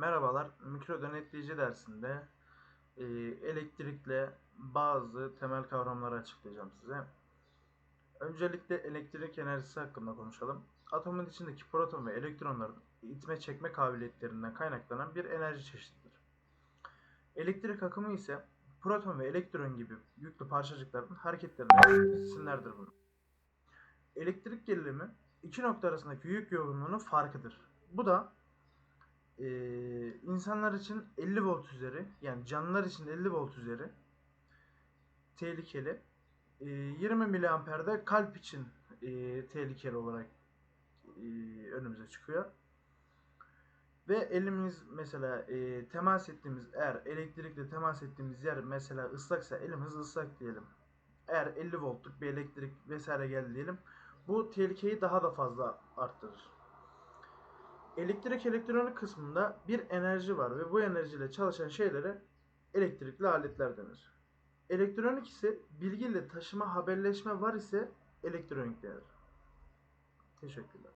Merhabalar, mikro denetleyici dersinde e, elektrikle bazı temel kavramları açıklayacağım size. Öncelikle elektrik enerjisi hakkında konuşalım. Atomun içindeki proton ve elektronların itme çekme kabiliyetlerinden kaynaklanan bir enerji çeşididir. Elektrik akımı ise proton ve elektron gibi yüklü parçacıkların hareketlerinden cisimlerdir bunlar. Elektrik gerilimi iki nokta arasındaki yük yoğunluğunun farkıdır. Bu da eee, insanlar için 50 volt üzeri yani canlılar için 50 volt üzeri tehlikeli. Eee, 20 miliamperde kalp için eee, tehlikeli olarak eee, önümüze çıkıyor. Ve elimiz mesela eee, temas ettiğimiz eğer elektrikle temas ettiğimiz yer mesela ıslaksa elimiz ıslak diyelim. Eğer 50 voltluk bir elektrik vesaire geldi diyelim. Bu tehlikeyi daha da fazla arttırır. Elektrik elektronik kısmında bir enerji var ve bu enerjiyle çalışan şeylere elektrikli aletler denir. Elektronik ise bilgiyle taşıma haberleşme var ise elektronik denir. Teşekkürler.